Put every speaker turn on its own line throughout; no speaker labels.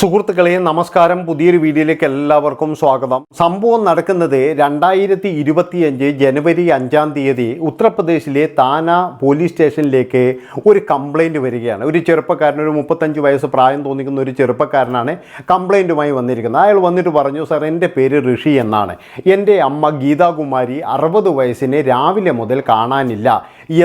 സുഹൃത്തുക്കളെ നമസ്കാരം. പുതിയൊരു വീഡിയോയിലേക്ക് എല്ലാവർക്കും സ്വാഗതം. സംഭവം നടക്കുന്നത് രണ്ടായിരത്തി ഇരുപത്തിയഞ്ച് ജനുവരി അഞ്ചാം തീയതി ഉത്തർപ്രദേശിലെ താന പോലീസ് സ്റ്റേഷനിലേക്ക് ഒരു കംപ്ലൈന്റ് വരികയാണ്. ഒരു ചെറുപ്പക്കാരൻ ഒരു മുപ്പത്തഞ്ച് വയസ്സ് പ്രായം തോന്നിക്കുന്ന ഒരു ചെറുപ്പക്കാരനാണ് കംപ്ലൈന്റുമായി വന്നിരിക്കുന്നത്. അയാൾ വന്നിട്ട് പറഞ്ഞു സാർ എന്റെ പേര് ഋഷി എന്നാണ്. എന്റെ അമ്മ ഗീതാകുമാരി അറുപത് വയസ്സിനെ രാവിലെ മുതൽ കാണാനില്ല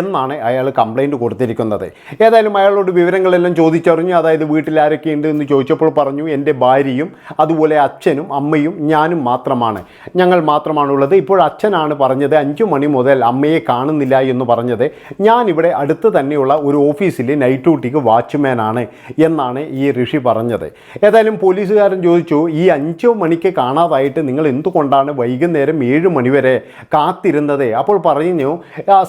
എന്നാണ് അയാൾ കംപ്ലൈന്റ് കൊടുത്തിരിക്കുന്നത്. ഏതായാലും അയാളോട് വിവരങ്ങളെല്ലാം ചോദിച്ചറിഞ്ഞു അതായത് വീട്ടിൽ ആരൊക്കെയുണ്ട് എന്ന് ചോദിച്ചപ്പോൾ പറഞ്ഞു എന്റെ ഭാര്യയും അതുപോലെ അച്ഛനും അമ്മയും ഞാനും മാത്രമാണ്. ഞങ്ങൾ മാത്രമാണുള്ളത്. ഇപ്പോൾ അച്ഛനാണ് പറഞ്ഞത് അഞ്ചു മണി മുതൽ അമ്മയെ കാണുന്നില്ല എന്ന് പറഞ്ഞത്. ഞാനിവിടെ അടുത്ത് തന്നെയുള്ള ഒരു ഓഫീസിൽ നൈറ്റ് ഡ്യൂട്ടിക്ക് വാച്ച്മാനാണ് എന്നാണ് ഈ ഋഷി പറഞ്ഞത്. ഏതായാലും പോലീസുകാരൻ ചോദിച്ചു ഈ അഞ്ചു മണിക്ക് കാണാതായിട്ട് നിങ്ങൾ എന്തുകൊണ്ടാണ് വൈകുന്നേരം ഏഴ് മണിവരെ കാത്തിരുന്നത്? അപ്പോൾ പറഞ്ഞു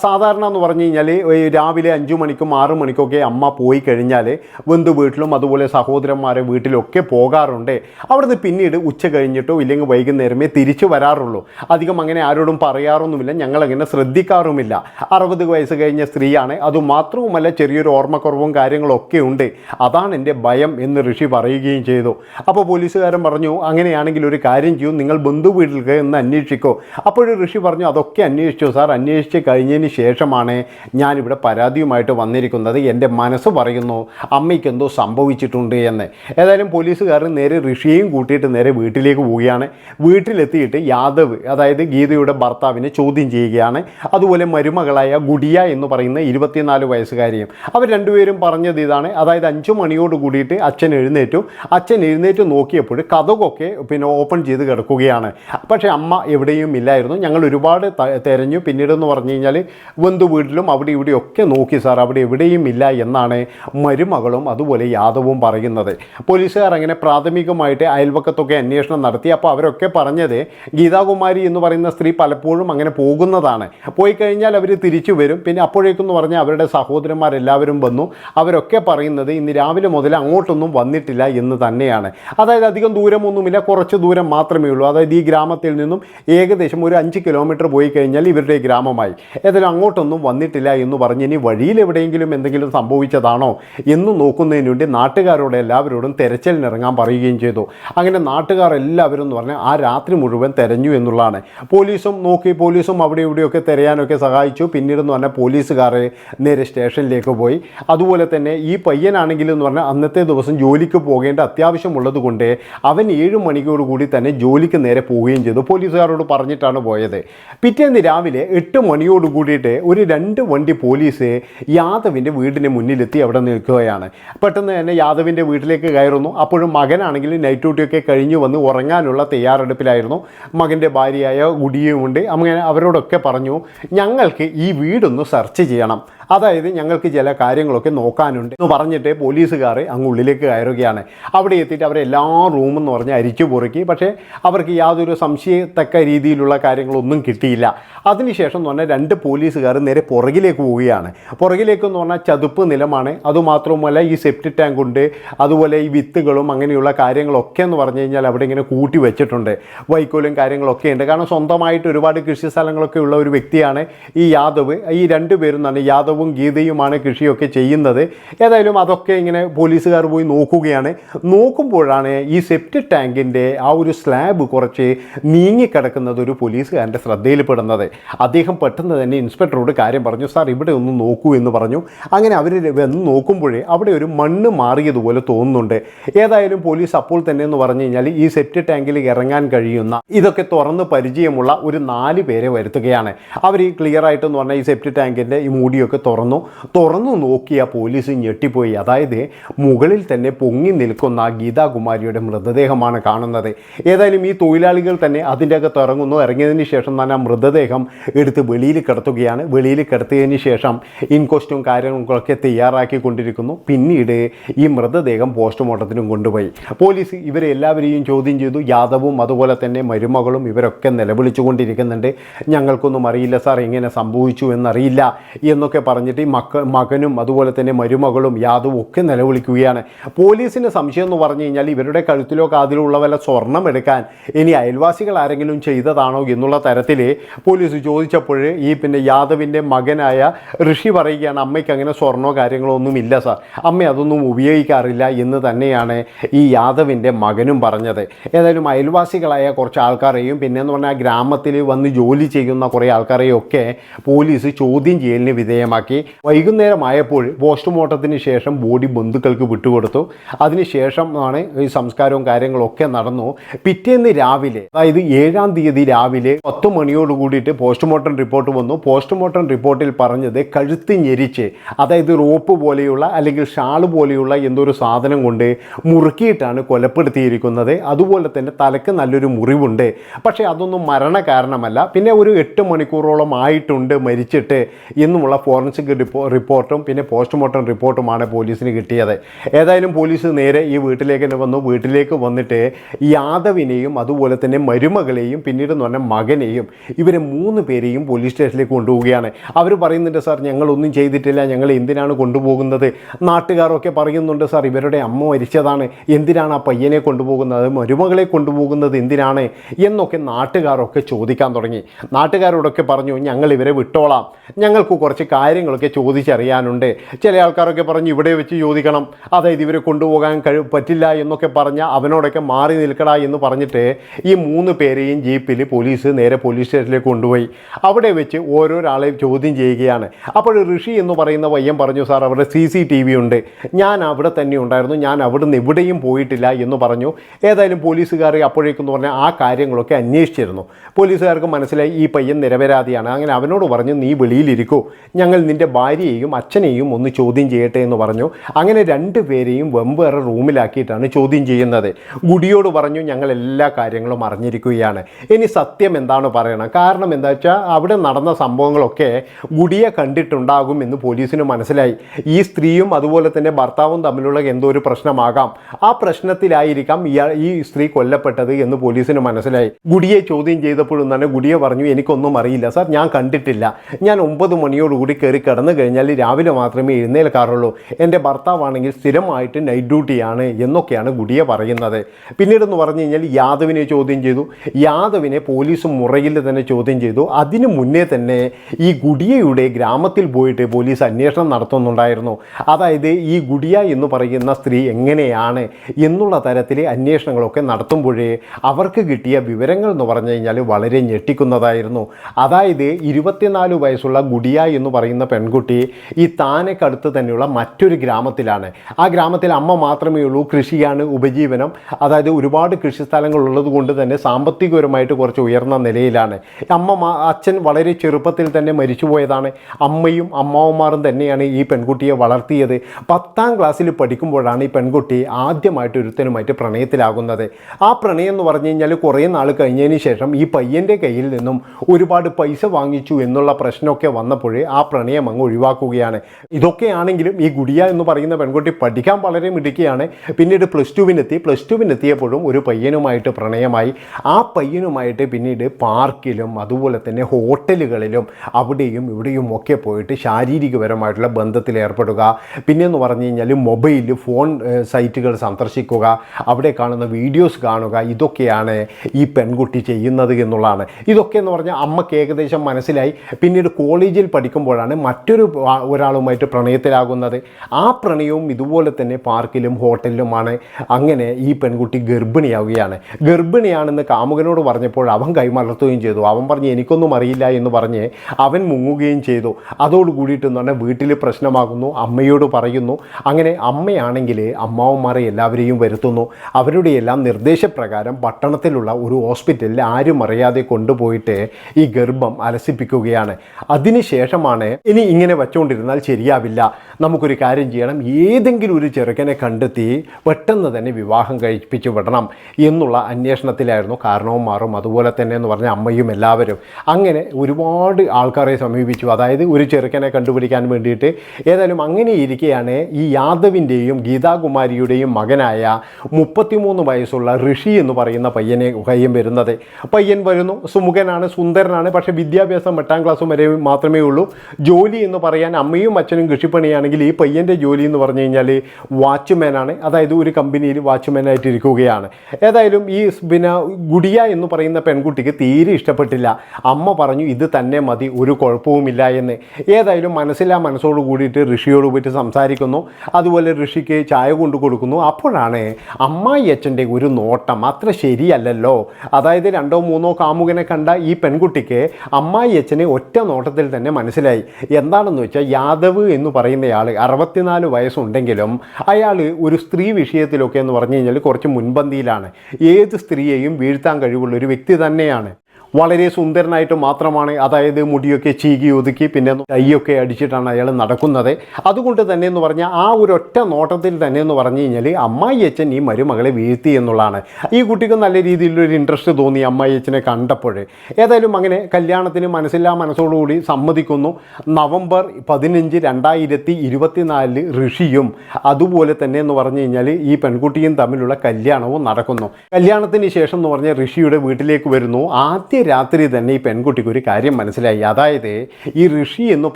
സാധാരണ എന്ന് പറഞ്ഞു കഴിഞ്ഞാൽ രാവിലെ അഞ്ചു മണിക്കും ആറു മണിക്കൊക്കെ അമ്മ പോയി കഴിഞ്ഞാൽ ബന്ധു വീട്ടിലും അതുപോലെ സഹോദരന്മാരെ വീട്ടിലൊക്കെ പോകാറുണ്ട്. അവിടുന്ന് പിന്നീട് ഉച്ച കഴിഞ്ഞിട്ടോ ഇല്ലെങ്കിൽ വൈകുന്നേരമേ തിരിച്ചു വരാറുള്ളൂ. അധികം അങ്ങനെ ആരോടും പറയാറൊന്നുമില്ല. ഞങ്ങളങ്ങനെ ശ്രദ്ധിക്കാറുമില്ല. അറുപത് വയസ്സ് കഴിഞ്ഞ സ്ത്രീയാണ്. അതുമാത്രവുമല്ല ചെറിയൊരു ഓർമ്മക്കുറവും കാര്യങ്ങളൊക്കെ ഉണ്ട്. അതാണ് എന്റെ ഭയം എന്ന് ഋഷി പറയുകയും ചെയ്തു. അപ്പോൾ പോലീസുകാരൻ പറഞ്ഞു അങ്ങനെയാണെങ്കിൽ ഒരു കാര്യം ചെയ്യൂ. നിങ്ങൾ ബന്ധു വീട്ടിലേക്ക് എന്ന് അന്വേഷിക്കോ. അപ്പോൾ ഋഷി പറഞ്ഞു അതൊക്കെ അന്വേഷിച്ചു സാർ. അന്വേഷിച്ച് കഴിഞ്ഞതിന് ശേഷമാണ് ഞാനിവിടെ പരാതിയുമായിട്ട് വന്നിരിക്കുന്നത്. എന്റെ മനസ്സ് പറയുന്നു അമ്മയ്ക്ക് എന്തോ സംഭവിച്ചിട്ടുണ്ട് എന്ന്. ഏതായാലും പോലീസുകാരൻ നേരെ ഋഷിയെയും കൂട്ടിയിട്ട് നേരെ വീട്ടിലേക്ക് പോവുകയാണ്. വീട്ടിലെത്തിയിട്ട് യാദവ് അതായത് ഗീതയുടെ ഭർത്താവിനെ ചോദ്യം ചെയ്യുകയാണ്. അതുപോലെ മരുമകളായ ഗുഡിയ എന്ന് പറയുന്ന ഇരുപത്തിനാല് വയസ്സുകാരിയും. അവർ രണ്ടുപേരും പറഞ്ഞത് ഇതാണ്. അതായത് അഞ്ചു മണിയോട് കൂടിയിട്ട് അച്ഛൻ എഴുന്നേറ്റു. അച്ഛൻ എഴുന്നേറ്റ് നോക്കിയപ്പോൾ കഥകൊക്കെ പിന്നെ ഓപ്പൺ ചെയ്ത് കിടക്കുകയാണ്. പക്ഷേ അമ്മ എവിടെയും ഇല്ലായിരുന്നു. ഞങ്ങൾ ഒരുപാട് തിരഞ്ഞു. പിന്നീട് എന്ന് പറഞ്ഞു കഴിഞ്ഞാൽ ബന്ധു വീട്ടിലും അവിടെ ഇവിടെയൊക്കെ നോക്കി സാർ അവിടെ എവിടെയും ഇല്ല എന്നാണ് മരുമകളും അതുപോലെ യാദവും പറയുന്നത്. പോലീസുകാർ അങ്ങനെ പ്രാഥമികമായിട്ട് അയൽവക്കത്തൊക്കെ അന്വേഷണം നടത്തി. അപ്പോൾ അവരൊക്കെ പറഞ്ഞത് ഗീതാകുമാരി എന്ന് പറയുന്ന സ്ത്രീ പലപ്പോഴും അങ്ങനെ പോകുന്നതാണ്. പോയി കഴിഞ്ഞാൽ അവർ തിരിച്ചു വരും. പിന്നെ അപ്പോഴേക്കെന്ന് പറഞ്ഞാൽ അവരുടെ സഹോദരന്മാരെല്ലാവരും വന്നു. അവരൊക്കെ പറയുന്നത് ഇന്ന് രാവിലെ മുതൽ അങ്ങോട്ടൊന്നും വന്നിട്ടില്ല എന്ന് തന്നെയാണ്. അതായത് അധികം ദൂരമൊന്നുമില്ല. കുറച്ച് ദൂരം മാത്രമേ ഉള്ളൂ. അതായത് ഈ ഗ്രാമത്തിൽ നിന്നും ഏകദേശം ഒരു അഞ്ച് കിലോമീറ്റർ പോയി കഴിഞ്ഞാൽ ഇവരുടെ ഗ്രാമമായി. ഏതായാലും അങ്ങോട്ടൊന്നും വന്നിട്ടില്ല എന്ന് പറഞ്ഞ് ഇനി വഴിയിൽ എവിടെയെങ്കിലും എന്തെങ്കിലും സംഭവിച്ചതാണോ എന്ന് നോക്കുന്നതിന് വേണ്ടി നാട്ടുകാരോട് എല്ലാവരോടും തെരച്ചിലിനിറങ്ങാൻ പറയുകയും ചെയ്തു. അങ്ങനെ നാട്ടുകാർ എല്ലാവരും എന്ന് പറഞ്ഞാൽ ആ രാത്രി മുഴുവൻ തെരഞ്ഞു എന്നുള്ളതാണ്. പോലീസും നോക്കി പോലീസും അവിടെ ഇവിടെയൊക്കെ തിരയാനൊക്കെ സഹായിച്ചു. പിന്നീട് എന്ന് പറഞ്ഞാൽ പോലീസുകാർ നേരെ സ്റ്റേഷനിലേക്ക് പോയി. അതുപോലെ തന്നെ ഈ പയ്യനാണെങ്കിൽ എന്ന് പറഞ്ഞാൽ അന്നത്തെ ദിവസം ജോലിക്ക് പോകേണ്ട അത്യാവശ്യമുള്ളത് കൊണ്ട് അവൻ ഏഴ് മണിക്കോട് കൂടി തന്നെ ജോലിക്ക് നേരെ പോവുകയും ചെയ്തു. പോലീസുകാരോട് പറഞ്ഞിട്ടാണ് പോയത്. പിറ്റേന്ന് രാവിലെ എട്ട് മണിയോട് കൂടിയിട്ട് ഒരു രണ്ട് വണ്ടി പോലീസ് യാദവിന്റെ വീടിന് മുന്നിലെത്തി അവിടെ നിൽക്കുകയാണ്. പെട്ടെന്ന് തന്നെ യാദവിന്റെ വീട്ടിലേക്ക് കയറുന്നു. അപ്പോഴും മകനാണെങ്കിൽ നൈറ്റ് ഡ്യൂട്ടിയൊക്കെ കഴിഞ്ഞു വന്ന് ഉറങ്ങാനുള്ള തയ്യാറെടുപ്പിലായിരുന്നു. മകന്റെ ഭാര്യയായ ഗുഡിയുമുണ്ട് അങ്ങനെ അവരോടൊക്കെ പറഞ്ഞു ഞങ്ങൾക്ക് ഈ വീടൊന്ന് സെർച്ച് ചെയ്യണം. അതായത് ഞങ്ങൾക്ക് ചില കാര്യങ്ങളൊക്കെ നോക്കാനുണ്ട്. എന്ന് പറഞ്ഞിട്ട് പോലീസുകാർ അങ്ങ് ഉള്ളിലേക്ക് കയറുകയാണ്. അവിടെ എത്തിയിട്ട് അവരെ എല്ലാ റൂമെന്ന് എന്ന് പറഞ്ഞ് അരിച്ചു പൊറുക്കി. പക്ഷേ അവർക്ക് യാതൊരു സംശയത്തക്ക രീതിയിലുള്ള കാര്യങ്ങളൊന്നും കിട്ടിയില്ല. അതിനുശേഷം എന്ന് പറഞ്ഞാൽ രണ്ട് പോലീസുകാർ നേരെ പുറകിലേക്ക് പോവുകയാണ്. പുറകിലേക്ക് എന്ന് പറഞ്ഞാൽ ചതുപ്പ് നിലമാണ്. അതുമാത്രവുമല്ല ഈ സെപ്റ്റി ടാങ്ക് ഉണ്ട്. അതുപോലെ ഈ വിത്തുകളും അങ്ങനെയുള്ള കാര്യങ്ങളൊക്കെ എന്ന് പറഞ്ഞു കഴിഞ്ഞാൽ അവിടെ ഇങ്ങനെ കൂട്ടി വെച്ചിട്ടുണ്ട്. വൈക്കോലും കാര്യങ്ങളൊക്കെ ഉണ്ട്. കാരണം സ്വന്തമായിട്ട് ഒരുപാട് കൃഷി സ്ഥലങ്ങളൊക്കെ ഉള്ള ഒരു വ്യക്തിയാണ് ഈ യാദവ്. ഈ രണ്ടുപേരും തന്നെ യാദവും ഗീതയുമാണ് കൃഷിയൊക്കെ ചെയ്യുന്നത്. ഏതായാലും അതൊക്കെ ഇങ്ങനെ പോലീസുകാർ പോയി നോക്കുകയാണ്. നോക്കുമ്പോഴാണ് ഈ സെപ്റ്റ് ടാങ്കിന്റെ ആ ഒരു സ്ലാബ് കുറച്ച് നീങ്ങിക്കിടക്കുന്നത് ഒരു പോലീസുകാരന്റെ ശ്രദ്ധയിൽപ്പെടുന്നത്. അദ്ദേഹം പെട്ടെന്ന് തന്നെ ഇൻസ്പെക്ടറോട് കാര്യം പറഞ്ഞു സാർ ഇവിടെ ഒന്ന് നോക്കൂ എന്ന് പറഞ്ഞു. അങ്ങനെ അവർ വന്ന് നോക്കുമ്പോഴേ അവിടെ ഒരു മണ്ണ് മാറിയതുപോലെ തോന്നുന്നുണ്ട്. ഏതായാലും പോലീസ് അപ്പോൾ തന്നെ എന്ന് പറഞ്ഞു കഴിഞ്ഞാൽ ഈ സെപ്റ്റ് ടാങ്കിൽ ഇറങ്ങാൻ കഴിയുന്ന ഇതൊക്കെ തുറന്ന് പരിചയമുള്ള ഒരു നാല് പേരെ വരുത്തുകയാണ്. അവർ ഈ ക്ലിയർ ആയിട്ടെന്ന് പറഞ്ഞാൽ ഈ സെപ്റ്റ് ടാങ്കിന്റെ ഈ മൂടിയൊക്കെ തുറന്നു. തുറന്നു നോക്കിയ പോലീസ് ഞെട്ടിപ്പോയി. അതായത് മുകളിൽ തന്നെ പൊങ്ങി നിൽക്കുന്ന ഗീതാകുമാരിയുടെ മൃതദേഹമാണ് കാണുന്നത്. ഏതായാലും ഈ തൊഴിലാളികൾ തന്നെ അതിന്റെ അകത്ത് ഇറങ്ങുന്നു. ഇറങ്ങിയതിന് ശേഷം തന്നെ ആ മൃതദേഹം എടുത്ത് വെളിയിൽ കിടത്തുകയാണ്. വെളിയിൽ കിടത്തിയതിന് ശേഷം ഇൻക്വസ്റ്റും കാര്യങ്ങളൊക്കെ തയ്യാറാക്കിക്കൊണ്ടിരിക്കുന്നു. പിന്നീട് ഈ മൃതദേഹം പോസ്റ്റ്മോർട്ടത്തിനും കൊണ്ടുപോയി. പോലീസ് ഇവരെ എല്ലാവരെയും ചോദ്യം ചെയ്തു. യാദവും അതുപോലെ തന്നെ മരുമകളും ഇവരൊക്കെ നിലവിളിച്ചുകൊണ്ടിരിക്കുന്നുണ്ട്. ഞങ്ങൾക്കൊന്നും അറിയില്ല സാർ എങ്ങനെ സംഭവിച്ചു എന്നറിയില്ല എന്നൊക്കെ പറഞ്ഞിട്ട് ഈ മക്ക മകനും അതുപോലെ തന്നെ മരുമകളും യാദവും ഒക്കെ നിലവിളിക്കുകയാണ്. പോലീസിന് സംശയം എന്ന് പറഞ്ഞു കഴിഞ്ഞാൽ ഇവരുടെ കഴുത്തിലോ കാതിലോ ഉള്ള വല്ല സ്വർണം എടുക്കാൻ ഇനി അയൽവാസികൾ ആരെങ്കിലും ചെയ്തതാണോ എന്നുള്ള തരത്തിൽ പോലീസ് ചോദിച്ചപ്പോൾ ഈ പിന്നെ യാദവിന്റെ മകനായ ഋഷി പറയുകയാണ് അമ്മയ്ക്ക് അങ്ങനെ സ്വർണോ കാര്യങ്ങളോ ഒന്നും ഇല്ല സാർ. അമ്മ അതൊന്നും ഉപയോഗിക്കാറില്ല എന്ന് തന്നെയാണ് ഈ യാദവിന്റെ മകനും പറഞ്ഞത്. ഏതായാലും അയൽവാസികളായ കുറച്ച് ആൾക്കാരെയും പിന്നെ എന്ന് പറഞ്ഞാൽ ഗ്രാമത്തിൽ വന്ന് ജോലി ചെയ്യുന്ന കുറേ ആൾക്കാരെയും ഒക്കെ പോലീസ് ചോദ്യം ചെയ്യലിന് വിധേയമാക്കി. വൈകുന്നേരമായപ്പോൾ പോസ്റ്റ്മോർട്ടത്തിന് ശേഷം ബോഡി ബന്ധുക്കൾക്ക് വിട്ടുകൊടുത്തു. അതിനുശേഷം ആണ് ഈ സംസ്കാരവും കാര്യങ്ങളൊക്കെ നടന്നു. പിറ്റേന്ന് രാവിലെ അതായത് ഏഴാം തീയതി രാവിലെ പത്ത് മണിയോട് കൂടിയിട്ട് പോസ്റ്റ്മോർട്ടം റിപ്പോർട്ട് വന്നു. പോസ്റ്റ്മോർട്ടം റിപ്പോർട്ടിൽ പറഞ്ഞത് കഴുത്ത് ഞെരിച്ച് അതായത് റോപ്പ് പോലെയുള്ള അല്ലെങ്കിൽ ഷാൾ പോലെയുള്ള എന്തൊരു സാധനം കൊണ്ട് മുറുക്കിയിട്ടാണ് കൊലപ്പെടുത്തിയിരിക്കുന്നത്. അതുപോലെ തന്നെ തലക്ക് നല്ലൊരു മുറിവുണ്ട്. പക്ഷേ അതൊന്നും മരണ കാരണമല്ല പിന്നെ ഒരു എട്ട് മണിക്കൂറോളം ആയിട്ടുണ്ട് മരിച്ചിട്ട്. എന്നുമുള്ള ഫോറൻസിക് റിപ്പോ റിപ്പോർട്ടും പിന്നെ പോസ്റ്റ്മോർട്ടം റിപ്പോർട്ടുമാണ് പോലീസിന് കിട്ടിയത്. ഏതായാലും പോലീസ് നേരെ ഈ വീട്ടിലേക്ക് തന്നെ വന്നു. വീട്ടിലേക്ക് വന്നിട്ട് യാദവിനെയും അതുപോലെ തന്നെ മരുമകളെയും പിന്നീട് എന്ന് പറഞ്ഞാൽ മകനെയും ഇവരെ മൂന്ന് പേരെയും പോലീസ് സ്റ്റേഷനിലേക്ക് കൊണ്ടുപോവുകയാണ്. അവർ പറയുന്നുണ്ട് സാർ ഞങ്ങളൊന്നും ചെയ്തിട്ടില്ല. ഞങ്ങൾ എന്തിനാണ് കൊണ്ടുപോകുന്നത്? നാട്ടുകാരൊക്കെ പറയുന്നുണ്ട് സാർ ഇവരുടെ അമ്മ മരിച്ചതാണ്. എന്തിനാണ് ആ പയ്യനെ കൊണ്ടുപോകുന്നത്? മരുമകളെ കൊണ്ടുപോകുന്നത് എന്തിനാണ്? എന്നൊക്കെ നാട്ടുകാരൊക്കെ ചോദിക്കാൻ തുടങ്ങി. നാട്ടുകാരോടൊക്കെ പറഞ്ഞു ഞങ്ങൾ ഇവരെ വിട്ടോളാം. ഞങ്ങൾക്ക് കുറച്ച് കാര്യങ്ങളൊക്കെ ചോദിച്ചറിയാനുണ്ട്. ചില ആൾക്കാരൊക്കെ പറഞ്ഞു ഇവിടെ വെച്ച് ചോദിക്കണം. അതായത് ഇവരെ കൊണ്ടുപോകാൻ കഴി പറ്റില്ല എന്നൊക്കെ പറഞ്ഞ അവനോടൊക്കെ മാറി നിൽക്കടാ എന്ന് പറഞ്ഞിട്ട് ഈ മൂന്ന് പേരെയും ജീപ്പിൽ പോലീസ് നേരെ പോലീസ് സ്റ്റേഷനിലേക്ക് കൊണ്ടുപോയി. അവിടെ വെച്ച് ഓരോരാളെയും ചോദ്യം ചെയ്യുകയാണ്. അപ്പോൾ ഋഷി എന്ന് പറയുന്ന പയ്യൻ പറഞ്ഞു സാർ അവിടെ സി സി ടി വി ഉണ്ട്. ഞാൻ അവിടെ തന്നെ ഉണ്ടായിരുന്നു. ഞാൻ അവിടുന്ന് എവിടെയും പോയിട്ടില്ല എന്ന് പറഞ്ഞു. ഏതായാലും പോലീസുകാർ അപ്പോഴേക്കെന്ന് പറഞ്ഞാൽ ആ കാര്യങ്ങളൊക്കെ അന്വേഷിച്ചിരുന്നു. പോലീസുകാർക്ക് മനസ്സിലായി ഈ പയ്യൻ നിരപരാധിയാണ്. അങ്ങനെ അവനോട് പറഞ്ഞു നീ വെളിയിലിരിക്കൂ. ഞങ്ങൾ നിന്റെ ഭാര്യയെയും അച്ഛനെയും ഒന്ന് ചോദ്യം ചെയ്യട്ടെ എന്ന് പറഞ്ഞു. അങ്ങനെ രണ്ട് പേരെയും വെമ്പേറെ റൂമിലാക്കിയിട്ടാണ് ചോദ്യം ചെയ്യുന്നത്. ഗുഡിയോട് പറഞ്ഞു ഞങ്ങൾ എല്ലാ കാര്യങ്ങളും അറിഞ്ഞിരിക്കുകയാണ്. ഇനി സത്യം എന്താണ് പറയണം? കാരണം എന്താ വെച്ചാൽ അവിടെ നടന്ന സംഭവങ്ങളൊക്കെ ഗുഡിയെ കണ്ടിട്ടുണ്ടാകും എന്ന് പോലീസിന് മനസ്സിലായി. ഈ സ്ത്രീയും അതുപോലെ തന്നെ ഭർത്താവും തമ്മിലുള്ള എന്തോ ഒരു പ്രശ്നമാകാം. ആ പ്രശ്നത്തിലായിരിക്കാം ഇയാൾ ഈ സ്ത്രീ കൊല്ലപ്പെട്ടത് എന്ന് പോലീസിന് മനസ്സിലായി. ഗുഡിയെ ചോദ്യം ചെയ്തപ്പോഴും തന്നെ ഗുഡിയെ പറഞ്ഞു എനിക്കൊന്നും അറിയില്ല സാർ ഞാൻ കണ്ടിട്ടില്ല. ഞാൻ ഒമ്പത് മണിയോടുകൂടി കയറി കിടന്നു കഴിഞ്ഞാൽ രാവിലെ മാത്രമേ എഴുന്നേൽക്കാറുള്ളൂ. എന്റെ ഭർത്താവാണെങ്കിൽ സ്ഥിരമായിട്ട് നൈറ്റ് ഡ്യൂട്ടിയാണ് എന്നൊക്കെയാണ് ഗുഡിയ പറയുന്നത്. പിന്നീടെന്ന് പറഞ്ഞു കഴിഞ്ഞാൽ യാദവിനെ ചോദ്യം ചെയ്തു. യാദവിനെ പോലീസ് മുറയിൽ തന്നെ ചോദ്യം ചെയ്തു. അതിനു മുന്നേ തന്നെ ഈ ഗുഡിയയുടെ ഗ്രാമത്തിൽ പോയിട്ട് പോലീസ് അന്വേഷണം നടത്തുന്നുണ്ടായിരുന്നു. അതായത് ഈ ഗുഡിയ എന്ന് പറയുന്ന സ്ത്രീ എങ്ങനെയാണ് എന്നുള്ള തരത്തിൽ അന്വേഷണങ്ങളൊക്കെ നടത്തുമ്പോഴേ അവർക്ക് കിട്ടിയ വിവരങ്ങൾ എന്ന് പറഞ്ഞു കഴിഞ്ഞാൽ വളരെ ഞെട്ടിക്കുന്നതായിരുന്നു. അതായത് ഇരുപത്തിനാല് വയസ്സുള്ള ഗുഡിയ എന്ന് പറയുന്ന പെൺകുട്ടി ഈ താനക്കടുത്ത് തന്നെയുള്ള മറ്റൊരു ഗ്രാമത്തിലാണ്. ആ ഗ്രാമത്തിൽ അമ്മ മാത്രമേ ഉള്ളൂ. കൃഷിയാണ് ഉപജീവനം. അതായത് ഒരുപാട് കൃഷി സ്ഥലങ്ങളുള്ളത് കൊണ്ട് തന്നെ സാമ്പത്തികപരമായിട്ട് കുറച്ച് ഉയർന്ന നിലയിലാണ്. അമ്മ അച്ഛൻ വളരെ ചെറുപ്പത്തിൽ തന്നെ മരിച്ചുപോയതാണ്. അമ്മയും അമ്മാവന്മാരും തന്നെയാണ് ഈ പെൺകുട്ടിയെ വളർത്തിയത്. പത്താം ക്ലാസ്സിൽ പഠിക്കുമ്പോഴാണ് ഈ പെൺകുട്ടി ആദ്യമായിട്ട് ഒരുത്തനുമായിട്ട് പ്രണയത്തിലാകുന്നത്. ആ പ്രണയം എന്ന് പറഞ്ഞു കഴിഞ്ഞാൽ കുറേ നാൾ കഴിഞ്ഞതിന് ശേഷം ഈ പയ്യന്റെ കയ്യിൽ നിന്നും ഒരുപാട് പൈസ വാങ്ങിച്ചു എന്നുള്ള പ്രശ്നമൊക്കെ വന്നപ്പോഴേ ആ പ്രണയം അങ്ങ് ഒഴിവാക്കുകയാണ്. ഇതൊക്കെയാണെങ്കിലും ഈ ഗുഡിയ എന്ന് പറയുന്ന പെൺകുട്ടി പഠിക്കാൻ വളരെ മിടുക്കിയാണ്. പിന്നീട് പ്ലസ് ടുവിനെത്തി. പ്ലസ് ടുവിനെത്തിയപ്പോഴും ഒരു പയ്യനുമായിട്ട് പ്രണയമായി. ആ പയ്യനുമായിട്ട് പിന്നീട് പാർക്കിലും അതുപോലെ തന്നെ ഹോട്ടലുകളിലും അവിടെയും ഇവിടെയും ഒക്കെ പോയിട്ട് ശാരീരികപരമായിട്ടുള്ള ബന്ധത്തിൽ ഏർപ്പെടുക. പിന്നെയെന്ന് പറഞ്ഞു കഴിഞ്ഞാൽ മൊബൈൽ ഫോൺ സൈറ്റുകൾ സന്ദർശിക്കുക. അവിടെ കാണുന്ന വീഡിയോസ് കാണുക. ഇതൊക്കെയാണ് ഈ പെൺകുട്ടി ചെയ്യുന്നത് എന്നുള്ളതാണ്. ഇതൊക്കെ എന്ന് പറഞ്ഞാൽ അമ്മയ്ക്ക് ഏകദേശം മനസ്സിലായി. പിന്നീട് കോളേജിൽ പഠിക്കുമ്പോഴാണ് മറ്റൊരു ഒരാളുമായിട്ട് പ്രണയത്തിലാകുന്നത് ആ പ്രണയവും ഇതുപോലെ തന്നെ പാർക്കിലും ഹോട്ടലിലുമാണ്. അങ്ങനെ ഈ പെൺകുട്ടി ഗർഭിണിയാവുകയാണ്. ഗർഭിണിയാണെന്ന് കാമുകനോട് പറഞ്ഞപ്പോൾ അവൻ കൈമലർത്തുകയും ചെയ്തു. അവൻ പറഞ്ഞ് എനിക്കൊന്നും അറിയില്ല എന്ന് പറഞ്ഞ് അവൻ മുങ്ങുകയും ചെയ്തു. അതോട് കൂടിയിട്ട് എന്ന് പറഞ്ഞാൽ വീട്ടിൽ പ്രശ്നമാകുന്നു. അമ്മയോട് പറയുന്നു. അങ്ങനെ അമ്മയാണെങ്കിൽ അമ്മാവന്മാരെ എല്ലാവരെയും വരുത്തുന്നു. അവരുടെ എല്ലാം നിർദ്ദേശപ്രകാരം പട്ടണത്തിലുള്ള ഒരു ഹോസ്പിറ്റലിൽ ആരും അറിയാതെ കൊണ്ടുപോയിട്ട് ഈ ഗർഭം അലസിപ്പിക്കുകയാണ്. അതിനുശേഷമാണ് ഇനി ഇങ്ങനെ വച്ചുകൊണ്ടിരുന്നാൽ ശരിയാവില്ല. നമുക്കൊരു കാര്യം ചെയ്യണം. ഏതെങ്കിലും ഒരു ചെറുക്കനെ കണ്ടെത്തി പെട്ടെന്ന് തന്നെ വിവാഹം കഴിപ്പിച്ചു വിടണം എന്നുള്ള അന്വേഷണത്തിലായിരുന്നു കാരണവന്മാരും അതുപോലെ തന്നെ എന്ന് പറഞ്ഞ അമ്മയും എല്ലാവരും. അങ്ങനെ ഒരുപാട് ആൾക്കാരെ സമീപിച്ചു. അതായത് ഒരു ചെറുക്കനെ കണ്ടുപിടിക്കാൻ വേണ്ടിയിട്ട് ഏതായാലും അങ്ങനെ ഇരിക്കെയാണ് ഈ യാദവിന്റെയും ഗീതാകുമാരിയുടെയും മകനായ മുപ്പത്തിമൂന്ന് വയസ്സുള്ള ഋഷി എന്ന് പറയുന്ന പയ്യനെ കയ്യം വരുന്നത്. പയ്യൻ വരുന്നു. സുമുഖനാണ് സുന്ദരനാണ്. പക്ഷേ വിദ്യാഭ്യാസം എട്ടാം ക്ലാസ് വരെ മാത്രമേ ഉള്ളൂ. ജോലി ജോലി എന്ന് പറയാൻ അമ്മയും അച്ഛനും കൃഷിപ്പണിയാണെങ്കിൽ ഈ പയ്യന്റെ ജോലി എന്ന് പറഞ്ഞു കഴിഞ്ഞാൽ വാച്ച്മാനാണ്. അതായത് ഒരു കമ്പനിയിൽ വാച്ച്മാനായിട്ട് ഇരിക്കുകയാണ്. ഏതായാലും ഈ പിന്നെ ഗുഡിയ എന്ന് പറയുന്ന പെൺകുട്ടിക്ക് തീരെ ഇഷ്ടപ്പെട്ടില്ല. അമ്മ പറഞ്ഞു ഇത് തന്നെ മതി ഒരു കുഴപ്പവുമില്ല എന്ന്. ഏതായാലും മനസ്സിലാ മനസ്സോട് കൂടിയിട്ട് ഋഷിയോട് പോയിട്ട് സംസാരിക്കുന്നു. അതുപോലെ ഋഷിക്ക് ചായ കൊണ്ടു കൊടുക്കുന്നു. അപ്പോഴാണ് അമ്മായി അച്ഛന്റെ ഒരു നോട്ടം. അത്ര ശരിയല്ലല്ലോ. അതായത് രണ്ടോ മൂന്നോ കാമുകനെ കണ്ട ഈ പെൺകുട്ടിക്ക് അമ്മായി അച്ഛനെ ഒറ്റ നോട്ടത്തിൽ തന്നെ മനസ്സിലായി. എന്താണെന്ന് വെച്ചാൽ യാദവ് എന്ന് പറയുന്നയാൾ അറുപത്തിനാല് വയസ്സുണ്ടെങ്കിലും അയാൾ ഒരു സ്ത്രീ വിഷയത്തിലൊക്കെ എന്ന് പറഞ്ഞു കഴിഞ്ഞാൽ കുറച്ച് മുൻപന്തിയിലാണ്. ഏത് സ്ത്രീയെയും വീഴ്ത്താൻ കഴിവുള്ള ഒരു വ്യക്തി തന്നെയാണ്. വളരെ സുന്ദരനായിട്ട് മാത്രമാണ് അതായത് മുടിയൊക്കെ ചീകി ഒതുക്കി പിന്നെ കൈയൊക്കെ അടിച്ചിട്ടാണ് അയാൾ നടക്കുന്നത്. അതുകൊണ്ട് തന്നെ എന്ന് പറഞ്ഞാൽ ആ ഒരു ഒറ്റ നോട്ടത്തിൽ തന്നെ എന്ന് പറഞ്ഞു കഴിഞ്ഞാൽ അമ്മായി അച്ഛൻ ഈ മരുമകളെ വീഴ്ത്തി എന്നുള്ളതാണ്. ഈ കുട്ടിക്ക് നല്ല രീതിയിലൊരു ഇൻട്രസ്റ്റ് തോന്നി അമ്മായി അച്ഛനെ കണ്ടപ്പോൾ ഏതായാലും അങ്ങനെ കല്യാണത്തിന് മനസ്സില്ലാ മനസ്സോടുകൂടി സമ്മതിക്കുന്നു. നവംബർ പതിനഞ്ച് രണ്ടായിരത്തി ഇരുപത്തിനാലിൽ ഋഷിയും അതുപോലെ തന്നെ എന്ന് പറഞ്ഞു കഴിഞ്ഞാൽ ഈ പെൺകുട്ടിയും തമ്മിലുള്ള കല്യാണവും നടക്കുന്നു. കല്യാണത്തിന് ശേഷം എന്ന് പറഞ്ഞാൽ ഋഷിയുടെ വീട്ടിലേക്ക് വരുന്നു. ആദ്യ രാത്രി തന്നെ ഈ പെൺകുട്ടിക്ക് ഒരു കാര്യം മനസ്സിലായി. അതായത് ഈ ഋഷി എന്ന്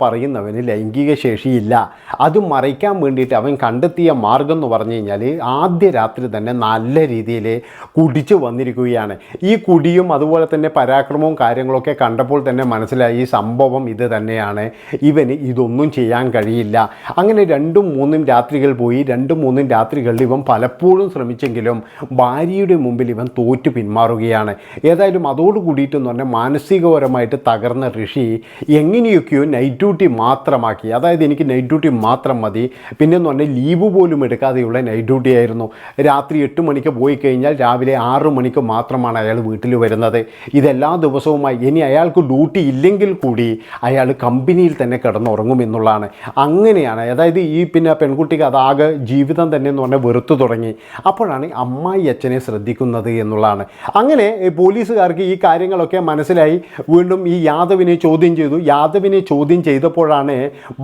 പറയുന്നവന് ലൈംഗിക ശേഷിയില്ല. അത് മറയ്ക്കാൻ വേണ്ടിയിട്ട് അവൻ കണ്ടെത്തിയ മാർഗം എന്ന് പറഞ്ഞു കഴിഞ്ഞാൽ ആദ്യ രാത്രി തന്നെ നല്ല രീതിയിൽ കുടിച്ചു വന്നിരിക്കുകയാണ്. ഈ കുടിയും അതുപോലെ തന്നെ പരാക്രമവും കാര്യങ്ങളൊക്കെ കണ്ടപ്പോൾ തന്നെ മനസ്സിലായി ഈ സംഭവം ഇത് തന്നെയാണ്. ഇവന് ഇതൊന്നും ചെയ്യാൻ കഴിയില്ല. അങ്ങനെ രണ്ടും മൂന്നും രാത്രികൾ പോയി. രണ്ടും മൂന്നും രാത്രികളിൽ ഇവൻ പലപ്പോഴും ശ്രമിച്ചെങ്കിലും ഭാര്യയുടെ മുമ്പിൽ ഇവൻ തോറ്റു പിന്മാറുകയാണ്. ഏതായാലും അതോട് എന്ന് പറഞ്ഞാൽ മാനസികപരമായിട്ട് തകർന്ന ഋഷി എങ്ങനെയൊക്കെയോ നൈറ്റ് ഡ്യൂട്ടി മാത്രമാക്കി. അതായത് എനിക്ക് നൈറ്റ് ഡ്യൂട്ടി മാത്രം മതി. പിന്നെ എന്ന് പറഞ്ഞാൽ ലീവ് പോലും എടുക്കാതെയുള്ള നൈറ്റ് ഡ്യൂട്ടി ആയിരുന്നു. രാത്രി എട്ട് മണിക്ക് പോയി കഴിഞ്ഞാൽ രാവിലെ ആറ് മണിക്ക് മാത്രമാണ് അയാൾ വീട്ടിൽ വരുന്നത്. ഇതെല്ലാ ദിവസവുമായി ഇനി അയാൾക്ക് ഡ്യൂട്ടി ഇല്ലെങ്കിൽ കൂടി അയാൾ കമ്പനിയിൽ തന്നെ കിടന്നുറങ്ങും എന്നുള്ളതാണ്. അങ്ങനെയാണ്. അതായത് ഈ പിന്നെ പെൺകുട്ടിക്ക് അതാകെ ജീവിതം തന്നെ എന്ന് പറഞ്ഞാൽ വെറുത്തു തുടങ്ങി. അപ്പോഴാണ് അമ്മായി അച്ഛനെ ശ്രദ്ധിക്കുന്നത് എന്നുള്ളതാണ്. അങ്ങനെ പോലീസുകാർക്ക് ഈ കാര്യങ്ങളൊക്കെ മനസ്സിലായി. വീണ്ടും ഈ യാദവിനെ ചോദ്യം ചെയ്തു. യാദവിനെ ചോദ്യം ചെയ്തപ്പോഴാണ്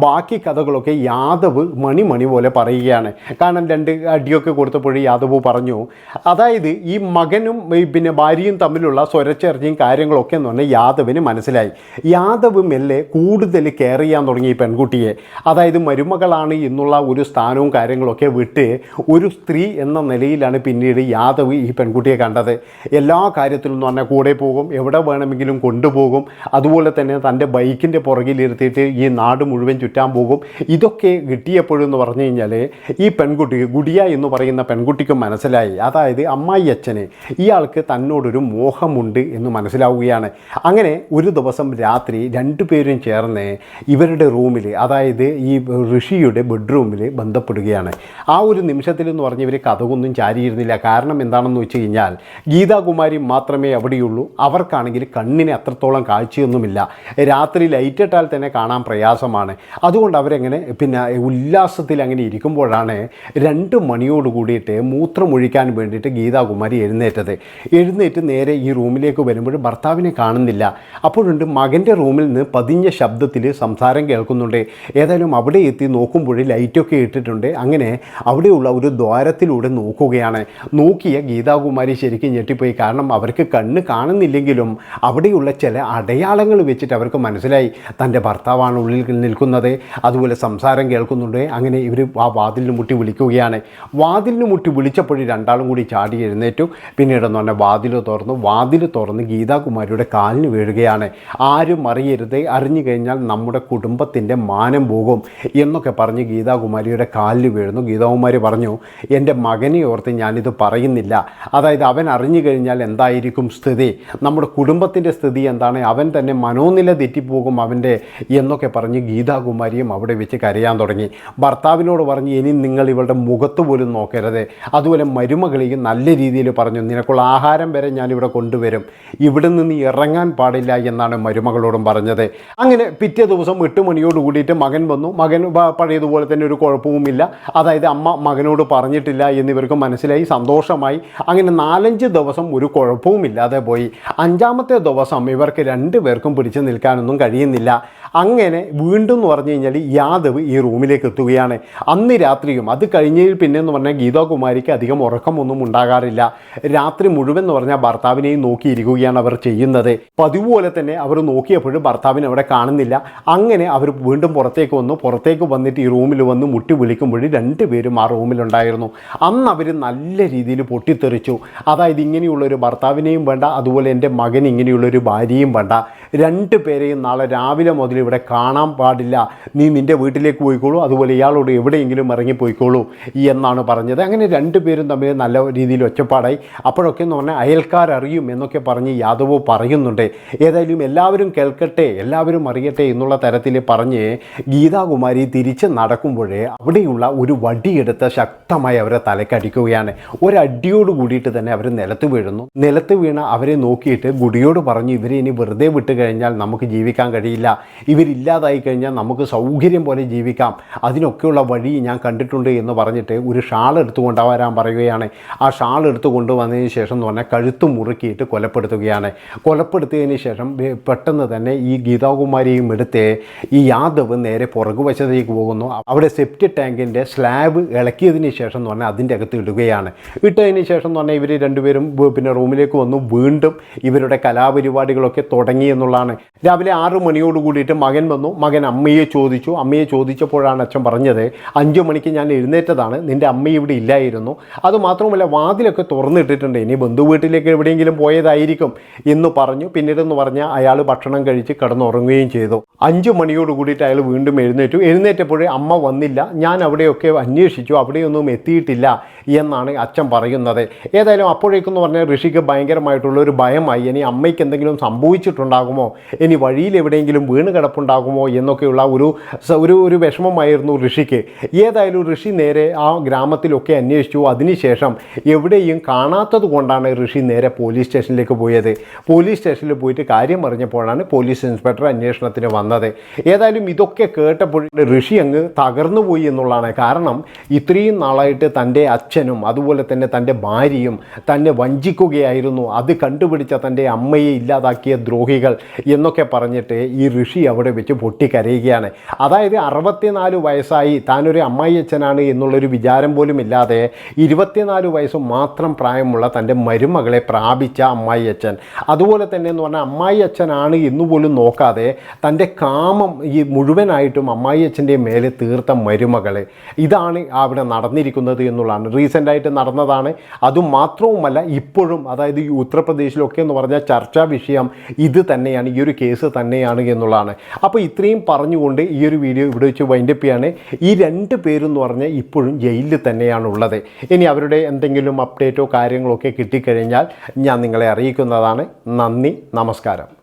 ബാക്കി കഥകളൊക്കെ യാദവ് മണി മണി പോലെ പറയുകയാണ്. കാരണം രണ്ട് അടിയൊക്കെ കൊടുത്തപ്പോൾ യാദവ് പറഞ്ഞു അതായത് ഈ മകനും പിന്നെ ഭാര്യയും തമ്മിലുള്ള സ്വരച്ചേർച്ചയും കാര്യങ്ങളൊക്കെ എന്ന് പറഞ്ഞാൽ യാദവിന് മനസ്സിലായി. യാദവ് മെല്ലെ കൂടുതൽ കെയർ ചെയ്യാൻ തുടങ്ങി ഈ പെൺകുട്ടിയെ. അതായത് മരുമകളാണ് എന്നുള്ള ഒരു സ്ഥാനവും കാര്യങ്ങളൊക്കെ വിട്ട് ഒരു സ്ത്രീ എന്ന നിലയിലാണ് പിന്നീട് യാദവ് ഈ പെൺകുട്ടിയെ കണ്ടത്. എല്ലാ കാര്യത്തിലും എന്ന് പറഞ്ഞാൽ കൂടെ പോകും എവിടെ വേണമെങ്കിലും കൊണ്ടുപോകും. അതുപോലെ തന്നെ തന്റെ ബൈക്കിന്റെ പുറകിലിരുത്തിയിട്ട് ഈ നാട് മുഴുവൻ ചുറ്റാൻ പോകും. ഇതൊക്കെ കിട്ടിയപ്പോഴെന്ന് പറഞ്ഞു കഴിഞ്ഞാൽ ഈ പെൺകുട്ടി ഗുഡിയ എന്ന് പറയുന്ന പെൺകുട്ടിക്ക് മനസ്സിലായി. അതായത് അമ്മായി അച്ഛനെ. ഇയാൾക്ക് തന്നോടൊരു മോഹമുണ്ട് എന്ന് മനസ്സിലാവുകയാണ്. അങ്ങനെ ഒരു ദിവസം രാത്രി രണ്ടുപേരും ചേർന്ന് ഇവരുടെ റൂമിൽ അതായത് ഈ ഋഷിയുടെ ബെഡ്റൂമിൽ ബന്ധപ്പെടുകയാണ്. ആ ഒരു നിമിഷത്തിലെന്ന് പറഞ്ഞ് ഇവർ കഥകൊന്നും ചാരിയിരുന്നില്ല. കാരണം എന്താണെന്ന് വെച്ച് കഴിഞ്ഞാൽ ഗീതാകുമാരി മാത്രമേ അവിടെയുള്ളൂ. അവർക്കാണെങ്കിൽ കണ്ണിന് അത്രത്തോളം കാഴ്ചയൊന്നുമില്ല. രാത്രി ലൈറ്റ് ഇട്ടാൽ തന്നെ കാണാൻ പ്രയാസമാണ്. അതുകൊണ്ട് അവരെങ്ങനെ പിന്നെ ഉല്ലാസത്തിൽ അങ്ങനെ ഇരിക്കുമ്പോഴാണ് രണ്ട് മണിയോട് കൂടിയിട്ട് മൂത്രമൊഴിക്കാൻ വേണ്ടിയിട്ട് ഗീതാകുമാരി എഴുന്നേറ്റത്. എഴുന്നേറ്റ് നേരെ ഈ റൂമിലേക്ക് വരുമ്പോൾ ഭർത്താവിനെ കാണുന്നില്ല. അപ്പോഴുണ്ട് മകന്റെ റൂമിൽ നിന്ന് പതിഞ്ഞ ശബ്ദത്തിൽ സംസാരം കേൾക്കുന്നുണ്ട്. ഏതായാലും അവിടെ എത്തി നോക്കുമ്പോൾ ലൈറ്റൊക്കെ ഇട്ടിട്ടുണ്ട്. അങ്ങനെ അവിടെയുള്ള ഒരു ദ്വാരത്തിലൂടെ നോക്കുകയാണ്. നോക്കിയ ഗീതാകുമാരി ശരിക്കും ഞെട്ടിപ്പോയി. കാരണം അവർക്ക് കണ്ണ് കാണുന്നില്ലെങ്കിലും അവിടെയുള്ള ചില അടയാളങ്ങൾ വെച്ചിട്ട് അവർക്ക് മനസ്സിലായി. തന്റെ ഭർത്താവാണ് ഉള്ളിൽ നിൽക്കുന്നത്. അതുപോലെ സംസാരം കേൾക്കുന്നുണ്ട്. അങ്ങനെ ഇവർ ആ വാതിലിന് മുട്ടി വിളിക്കുകയാണ്. വാതിലിന് മുട്ടി വിളിച്ചപ്പോൾ രണ്ടാളും കൂടി ചാടി എഴുന്നേറ്റു. പിന്നീട് എന്ന് പറഞ്ഞാൽ വാതിൽ തുറന്നു. വാതിൽ തുറന്ന് ഗീതാകുമാരിയുടെ കാലിന് വീഴുകയാണ്. ആരും അറിയരുത്. അറിഞ്ഞു കഴിഞ്ഞാൽ നമ്മുടെ കുടുംബത്തിന്റെ മാനം പോകും എന്നൊക്കെ പറഞ്ഞ് ഗീതാകുമാരിയുടെ കാലിൽ വീഴുന്നു. ഗീതാകുമാരി പറഞ്ഞു എന്റെ മകനെ ഓർത്ത് ഞാനിത് പറയുന്നില്ല. അതായത് അവൻ അറിഞ്ഞു കഴിഞ്ഞാൽ എന്തായിരിക്കും സ്ഥിതി? നമ്മുടെ കുടുംബത്തിന്റെ സ്ഥിതി എന്താണ്? അവൻ തന്നെ മനോനില തെറ്റിപ്പോകും അവന്റെ എന്നൊക്കെ പറഞ്ഞ് ഗീതാകുമാരിയും അവിടെ വെച്ച് കരയാൻ തുടങ്ങി. ഭർത്താവിനോട് പറഞ്ഞ് ഇനി നിങ്ങൾ ഇവളുടെ മുഖത്ത് പോലും നോക്കരുത്. അതുപോലെ മരുമകളെയും നല്ല രീതിയിൽ പറഞ്ഞു. നിനക്കുള്ള ആഹാരം വരെ ഞാനിവിടെ കൊണ്ടുവരും. ഇവിടെ നിന്ന് ഇറങ്ങാൻ പാടില്ല എന്നാണ് മരുമകളോടും പറഞ്ഞത്. അങ്ങനെ പിറ്റേ ദിവസം എട്ട് മണിയോട് കൂടിയിട്ട് മകൻ വന്നു. മകൻ പഴയതുപോലെ തന്നെ ഒരു കുഴപ്പവുമില്ല. അതായത് അമ്മ മകനോട് പറഞ്ഞിട്ടില്ല എന്നിവർക്ക് മനസ്സിലായി സന്തോഷമായി. അങ്ങനെ നാലഞ്ച് ദിവസം ഒരു കുഴപ്പവുമില്ലാതെ പോയി. അഞ്ചാമത്തെ ദിവസം ഇവർക്ക് രണ്ടുപേർക്കും പിടിച്ചു നിൽക്കാനൊന്നും കഴിയുന്നില്ല. അങ്ങനെ വീണ്ടും എന്ന് പറഞ്ഞു കഴിഞ്ഞാൽ യാദവ് ഈ റൂമിലേക്ക് എത്തുകയാണ്. അന്ന് രാത്രിയും അത് കഴിഞ്ഞതിൽ പിന്നെ എന്ന് പറഞ്ഞാൽ ഗീതാകുമാരിക്ക് അധികം ഉറക്കമൊന്നും ഉണ്ടാകാറില്ല. രാത്രി മുഴുവൻ എന്ന് പറഞ്ഞാൽ ഭർത്താവിനെയും നോക്കിയിരിക്കുകയാണ് അവർ ചെയ്യുന്നത്. പതിവ് പോലെ തന്നെ അവർ നോക്കിയപ്പോഴും ഭർത്താവിനെ അവിടെ കാണുന്നില്ല. അങ്ങനെ അവർ വീണ്ടും പുറത്തേക്ക് വന്നു. പുറത്തേക്ക് വന്നിട്ട് ഈ റൂമിൽ വന്ന് മുട്ടി വിളിക്കുമ്പോഴും രണ്ടുപേരും ആ റൂമിലുണ്ടായിരുന്നു. അന്ന് അവർ നല്ല രീതിയിൽ പൊട്ടിത്തെറിച്ചു. അതായത് ഇങ്ങനെയുള്ള ഒരു ഭർത്താവിനെയും വേണ്ട അതുപോലെ എന്റെ മകൻ ഇങ്ങനെയുള്ളൊരു ഭാര്യയും വേണ്ട. രണ്ട് പേരെയും നാളെ രാവിലെ മുതൽ ഇവിടെ കാണാൻ പാടില്ല. നീ നിന്റെ വീട്ടിലേക്ക് പോയിക്കോളൂ. അതുപോലെ ഇയാളോട് എവിടെയെങ്കിലും ഇറങ്ങിപ്പോയിക്കോളൂ എന്നാണ് പറഞ്ഞത്. അങ്ങനെ രണ്ടു പേരും തമ്മിൽ നല്ല രീതിയിൽ ഒച്ചപ്പാടായി. അപ്പോഴൊക്കെ എന്ന് പറഞ്ഞാൽ അയൽക്കാരറിയും എന്നൊക്കെ പറഞ്ഞ് യാദവ് പറയുന്നുണ്ട്. ഏതായാലും എല്ലാവരും കേൾക്കട്ടെ എല്ലാവരും അറിയട്ടെ എന്നുള്ള തരത്തിൽ പറഞ്ഞ് ഗീതാകുമാരി തിരിച്ച് നടക്കുമ്പോഴേ അവിടെയുള്ള ഒരു വടിയെടുത്ത് ശക്തമായി അവരെ തലക്കടിക്കുകയാണ്. ഒരടിയോട് കൂടിയിട്ട് തന്നെ അവർ നിലത്ത് വീഴുന്നു. നിലത്ത് വീണ അവരെ നോക്കിയിട്ട് ഗുടിയോട് പറഞ്ഞു ഇവരെ ഇനി വെറുതെ വിട്ട് കഴിഞ്ഞാൽ നമുക്ക് ജീവിക്കാൻ കഴിയില്ല. ഇവരില്ലാതായി കഴിഞ്ഞാൽ നമുക്ക് സൗകര്യം പോലെ ജീവിക്കാം. അതിനൊക്കെയുള്ള വഴി ഞാൻ കണ്ടിട്ടുണ്ട് എന്ന് പറഞ്ഞിട്ട് ഒരു ഷാൾ എടുത്തു കൊണ്ടുവരാൻ പറയുകയാണ്. ആ ഷാൾ എടുത്തു കൊണ്ടുവന്നതിന് ശേഷം എന്ന് പറഞ്ഞാൽ കഴുത്ത് മുറുക്കിയിട്ട് കൊലപ്പെടുത്തുകയാണ്. കൊലപ്പെടുത്തിയതിന് ശേഷം പെട്ടെന്ന് തന്നെ ഈ ഗീതാകുമാരിയും എടുത്ത് ഈ യാദവ് നേരെ പുറകുവശത്തേക്ക് പോകുന്നു. അവിടെ സെപ്റ്റി ടാങ്കിന്റെ സ്ലാബ് ഇളക്കിയതിന് ശേഷം എന്ന് പറഞ്ഞാൽ അതിന്റെ അകത്ത് ഇടുകയാണ്. ഇട്ടതിന് ശേഷം എന്ന് പറഞ്ഞാൽ ഇവർ രണ്ടുപേരും പിന്നെ റൂമിലേക്ക് വന്നു. വീണ്ടും ഇവരുടെ കലാപരിപാടികളൊക്കെ തുടങ്ങി എന്നുള്ളതാണ്. രാവിലെ ആറ് മണിയോട് കൂടിയിട്ട് മകൻ വന്നു. മകൻ അമ്മയെ ചോദിച്ചു. അമ്മയെ ചോദിച്ചപ്പോഴാണ് അച്ഛൻ പറഞ്ഞത് അഞ്ചു മണിക്ക് ഞാൻ എഴുന്നേറ്റതാണ്. നിന്റെ അമ്മ ഇവിടെ ഇല്ലായിരുന്നു. അതുമാത്രമല്ല വാതിലൊക്കെ തുറന്നിട്ടിട്ടുണ്ട്. ഇനി ബന്ധു വീട്ടിലേക്ക് എവിടെയെങ്കിലും പോയതായിരിക്കും എന്ന് പറഞ്ഞു. പിന്നീട് എന്ന് പറഞ്ഞാൽ അയാൾ ഭക്ഷണം കഴിച്ച് കിടന്നുറങ്ങുകയും ചെയ്തു. അഞ്ചു മണിയോട് കൂടിയിട്ട് അയാൾ വീണ്ടും എഴുന്നേറ്റു. എഴുന്നേറ്റപ്പോഴേ അമ്മ വന്നില്ല. ഞാൻ അവിടെയൊക്കെ അന്വേഷിച്ചു. അവിടെയൊന്നും എത്തിയിട്ടില്ല എന്നാണ് അച്ഛൻ പറയുന്നത്. ഏതായാലും അപ്പോഴേക്കെന്ന് പറഞ്ഞാൽ ഋഷിക്ക് ഭയങ്കരമായിട്ടുള്ള ഒരു ഭയമായി. ഇനി അമ്മയ്ക്ക് എന്തെങ്കിലും സംഭവിച്ചിട്ടുണ്ടാകുമോ? ഇനി വഴിയിൽ എവിടെയെങ്കിലും വീണ് കിടപ്പുണ്ടാകുമോ എന്നൊക്കെയുള്ള ഒരു ഒരു ഒരു വിഷമമായിരുന്നു ഋഷിക്ക്. ഏതായാലും ഋഷി നേരെ ആ ഗ്രാമത്തിലൊക്കെ അന്വേഷിച്ചു. അതിനുശേഷം എവിടെയും കാണാത്തത് കൊണ്ടാണ് ഋഷി നേരെ പോലീസ് സ്റ്റേഷനിലേക്ക് പോയത്. പോലീസ് സ്റ്റേഷനിൽ പോയിട്ട് കാര്യം അറിഞ്ഞപ്പോഴാണ് പോലീസ് ഇൻസ്പെക്ടർ അന്വേഷണത്തിന് വന്നത്. ഏതായാലും ഇതൊക്കെ കേട്ടപ്പോൾ ഋഷി അങ്ങ് തകർന്നു പോയി എന്നുള്ളതാണ് കാരണം ഇത്രയും നാളായിട്ട് തന്റെ അച്ഛനും അതുപോലെ തന്നെ തന്റെ ഭാര്യയും തന്നെ വഞ്ചിക്കുകയായിരുന്നു. അത് കണ്ടുപിടിച്ച തന്റെ അമ്മയെ ഇല്ലാതാക്കിയ ദ്രോഹികൾ എന്നൊക്കെ പറഞ്ഞിട്ട് ഈ ഋഷി അവിടെ വെച്ച് പൊട്ടിക്കരയുകയാണ്. അതായത് അറുപത്തിനാല് വയസ്സായി താനൊരു അമ്മായിയച്ഛനാണ് എന്നുള്ളൊരു വിചാരം പോലും ഇല്ലാതെ ഇരുപത്തിനാല് വയസ്സ് മാത്രം പ്രായമുള്ള തന്റെ മരുമകളെ പ്രാപിച്ച അമ്മായിയച്ഛൻ. അതുപോലെ തന്നെ എന്ന് പറഞ്ഞാൽ അമ്മായിയച്ഛനാണ് എന്നുപോലും നോക്കാതെ തന്റെ കാമം ഈ മുഴുവനായിട്ടും അമ്മായിയച്ഛന്റെ മേലെ തീർത്ത മരുമകളെ. ഇതാണ് അവിടെ നടന്നിരിക്കുന്നത് എന്നുള്ളതാണ്. റീസെന്റായിട്ട് നടന്നതാണ്. അതുമാത്രവുമല്ല ഇപ്പോഴും അതായത് ഈ ഉത്തർപ്രദേശിലൊക്കെ എന്ന് പറഞ്ഞാൽ ചർച്ചാ വിഷയം ഇത് തന്നെയാണ് ഈ ഒരു കേസ് തന്നെയാണ് എന്നുള്ളതാണ്. അപ്പോൾ ഇത്രയും പറഞ്ഞുകൊണ്ട് ഈ ഒരു വീഡിയോ ഇവിടെ വെച്ച് വൈൻഡപ്പ് ചെയ്യാണ് ഈ രണ്ട് പേരെന്ന് പറഞ്ഞാൽ ഇപ്പോഴും ജയിലിൽ തന്നെയാണ് ഉള്ളത് ഇനി അവരുടെ എന്തെങ്കിലും അപ്ഡേറ്റോ കാര്യങ്ങളോ ഒക്കെ കിട്ടിക്കഴിഞ്ഞാൽ ഞാൻ നിങ്ങളെ അറിയിക്കുന്നതാണ്. നന്ദി നമസ്കാരം.